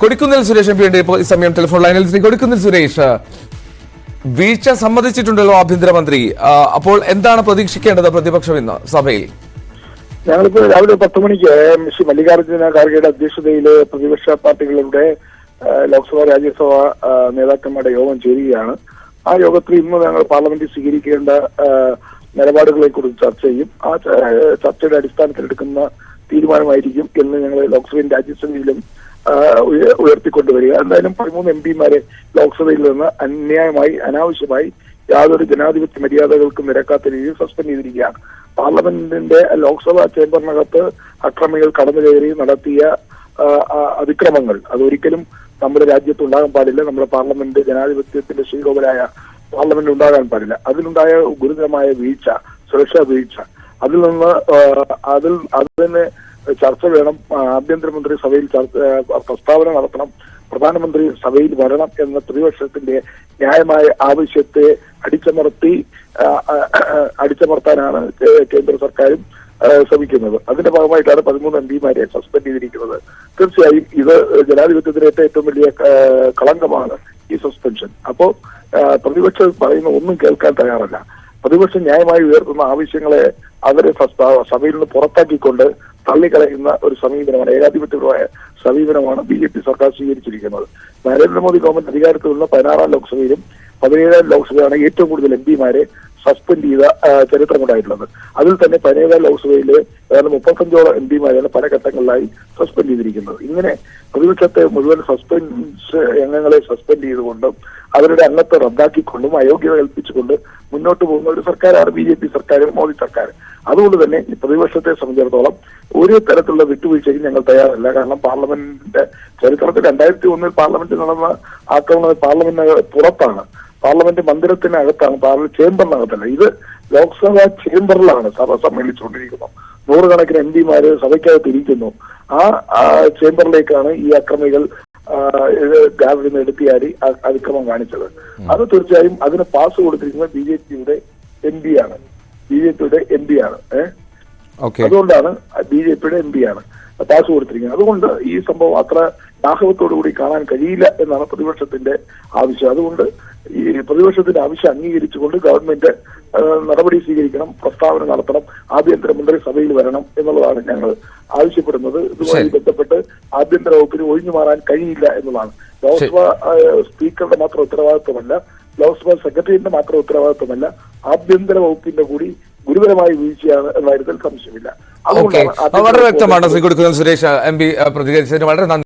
Kodikunnil Suresh M P ഉണ്ട്. ഇപ്പോൾ ഈ സമയം ടെലിഫോൺ ലൈനിൽ ശ്രീ കൊടിക്കുന്നിൽ സുരേഷ് വീഴ്ച സമ്മതിച്ചിട്ടുണ്ടല്ലോ ആഭ്യന്തരമന്ത്രി. അപ്പോൾ എന്താണ് പ്രതീക്ഷിക്കേണ്ടത് പ്രതിപക്ഷം ഇന്ന് സഭയിൽ? ഞങ്ങളിപ്പോ രാവിലെ പത്ത് മണിക്ക് ശ്രീ മല്ലികാർജുന ഖാർഗെയുടെ അധ്യക്ഷതയിൽ പ്രതിപക്ഷ പാർട്ടികളുടെ ലോക്സഭ രാജ്യസഭ നേതാക്കന്മാരുടെ യോഗം ചേരുകയാണ്. ആ യോഗത്തിൽ ഇന്ന് ഞങ്ങൾ പാർലമെന്റിൽ സ്വീകരിക്കേണ്ട നിലപാടുകളെ കുറിച്ച് ചർച്ച ചെയ്യും. ആ ചർച്ചയുടെ അടിസ്ഥാനത്തിൽ എടുക്കുന്ന തീരുമാനമായിരിക്കും എന്ന് ഞങ്ങൾ ലോക്സഭയും രാജ്യസഭയിലും ഉയർത്തിക്കൊണ്ടുവരിക. എന്തായാലും പതിമൂന്ന് എം പിമാരെ ലോക്സഭയിൽ നിന്ന് അന്യായമായി അനാവശ്യമായി യാതൊരു ജനാധിപത്യ മര്യാദകൾക്കും നിരക്കാത്ത രീതിയിൽ സസ്പെൻഡ് ചെയ്തിരിക്കുകയാണ്. പാർലമെന്റിന്റെ ലോക്സഭാ ചേംബറിനകത്ത് അക്രമികൾ കടന്നു കയറി നടത്തിയ അതിക്രമങ്ങൾ. അതൊരിക്കലും നമ്മുടെ രാജ്യത്ത് ഉണ്ടാകാൻ പാടില്ല. നമ്മുടെ പാർലമെന്റ് ജനാധിപത്യത്തിന്റെ ശ്രീകോപരായ പാർലമെന്റ് ഉണ്ടാകാൻ പാടില്ല. അതിലുണ്ടായ ഗുരുതരമായ വീഴ്ച സുരക്ഷാ വീഴ്ച. അതിൽ നിന്ന് അതിൽ അതിന് ചർച്ച വേണം. ആഭ്യന്തരമന്ത്രി സഭയിൽ പ്രസ്താവന നടത്തണം. പ്രധാനമന്ത്രി സഭയിൽ വരണം എന്ന പ്രതിപക്ഷത്തിന്റെ ന്യായമായ ആവശ്യത്തെ അടിച്ചമർത്തി അടിച്ചമർത്താനാണ് കേന്ദ്ര സർക്കാരും ശ്രമിക്കുന്നത്. അതിന്റെ ഭാഗമായിട്ടാണ് പതിമൂന്ന് എം പിമാരെ സസ്പെൻഡ് ചെയ്തിരിക്കുന്നത്. തീർച്ചയായും ഇത് ജനാധിപത്യത്തിനേറ്റ ഏറ്റവും വലിയ കളങ്കമാണ് ഈ സസ്പെൻഷൻ. അപ്പോ പ്രതിപക്ഷം പറയുന്ന ഒന്നും കേൾക്കാൻ തയ്യാറല്ല. പ്രതിപക്ഷം ന്യായമായി ഉയർത്തുന്ന ആവശ്യങ്ങളെ അവരെ സഭയിൽ നിന്ന് പുറത്താക്കിക്കൊണ്ട് തള്ളിക്കളയുന്ന ഒരു സമീപനമാണ് ഏകാധിപത്യപരമായ സമീപനമാണ് ബി ജെ പി സർക്കാർ സ്വീകരിച്ചിരിക്കുന്നത്. നരേന്ദ്രമോദി ഗവൺമെന്റ് അധികാരത്തിലുള്ള പതിനാറാം ലോക്സഭയിലും പതിനേഴാം ലോക്സഭയാണ് ഏറ്റവും കൂടുതൽ എം പിമാരെ സസ്പെൻഡ് ചെയ്ത ചരിത്രമുണ്ടായിട്ടുള്ളത്. അതിൽ തന്നെ പതിനേഴാം ലോക്സഭയിൽ ഏതാണ്ട് മുപ്പത്തഞ്ചോളം എം പിമാരെയാണ് പല ഘട്ടങ്ങളിലായി സസ്പെൻഡ് ചെയ്തിരിക്കുന്നത്. ഇങ്ങനെ പ്രതിപക്ഷത്തെ മുഴുവൻ സസ്പെൻസ് അംഗങ്ങളെ സസ്പെൻഡ് ചെയ്തുകൊണ്ടും അവരുടെ അംഗത്തെ റദ്ദാക്കിക്കൊണ്ടും അയോഗ്യത കൽപ്പിച്ചുകൊണ്ട് മുന്നോട്ട് പോകുന്ന ഒരു സർക്കാരാണ് ബി ജെ പി സർക്കാർ മോദി സർക്കാർ അതുകൊണ്ട് തന്നെ പ്രതിപക്ഷത്തെ സംബന്ധിച്ചിടത്തോളം ഒരു തരത്തിലുള്ള വിട്ടുവീഴ്ചയ്ക്ക് ഞങ്ങൾ തയ്യാറല്ല. കാരണം പാർലമെന്റിന്റെ ചരിത്രത്തിൽ രണ്ടായിരത്തി ഒന്നിൽ പാർലമെന്റിൽ നടന്ന ആക്രമണം പാർലമെന്റിന് പുറത്താണ്. പാർലമെന്റ് മന്ദിരത്തിനകത്താണ് പാർലമെന്റ് ചേംബറിനകത്തല്ല. ഇത് ലോക്സഭാ ചേംബറിലാണ് സഭ സമ്മേളിച്ചുകൊണ്ടിരിക്കുന്നത്. നൂറുകണക്കിന് എം പിമാര് സഭയ്ക്കകത്ത് ഇരിക്കുന്നു. ആ ചേംബറിലേക്കാണ് ഈ അക്രമികൾ ആ, എടുത്തിയാരി ഗാലറിയിൽ നിന്ന് എടുത്തിയാടി അതിക്രമം കാണിച്ചത്. അത് തീർച്ചയായും അതിന് പാസ് കൊടുത്തിരിക്കുന്നത് ബി ജെ പിയുടെ എം പി ആണ് ബി ജെ പിയുടെ എം പി ആണ് ഏഹ് അതുകൊണ്ടാണ് ബി ജെ പിയുടെ എം പി ആണ്. പാസ് കൊടുത്തിരിക്കുന്നത് അതുകൊണ്ട് ഈ സംഭവം അത്ര കൂടി കാണാൻ കഴിയില്ല എന്നാണ് പ്രതിപക്ഷത്തിന്റെ ആവശ്യം. അതുകൊണ്ട് ഈ പ്രതിപക്ഷത്തിന്റെ ആവശ്യം അംഗീകരിച്ചുകൊണ്ട് ഗവൺമെന്റ് നടപടി സ്വീകരിക്കണം പ്രസ്താവന നടത്തണം ആഭ്യന്തരമന്ത്രി സഭയിൽ വരണം എന്നുള്ളതാണ് ഞങ്ങൾ ആവശ്യപ്പെടുന്നത്. ഇതുമായി. ബന്ധപ്പെട്ട് ആഭ്യന്തര വകുപ്പിന് ഒഴിഞ്ഞു മാറാൻ കഴിയില്ല എന്നുള്ളതാണ്. ലോക്സഭ സ്പീക്കറുടെ മാത്രം ഉത്തരവാദിത്വമല്ല ലോക്സഭാ സെക്രട്ടറിയുടെ മാത്രം ഉത്തരവാദിത്വമല്ല ആഭ്യന്തര വകുപ്പിന്റെ കൂടി ഗുരുതരമായ വീഴ്ചയാണ് എന്ന കാര്യത്തിൽ സംശയമില്ല. വളരെ വ്യക്തമാണ് ശ്രീ കൊടിക്കുന്നിൽ സുരേഷ് എം പി പ്രതികരിച്ചതിന് വളരെ നന്ദി.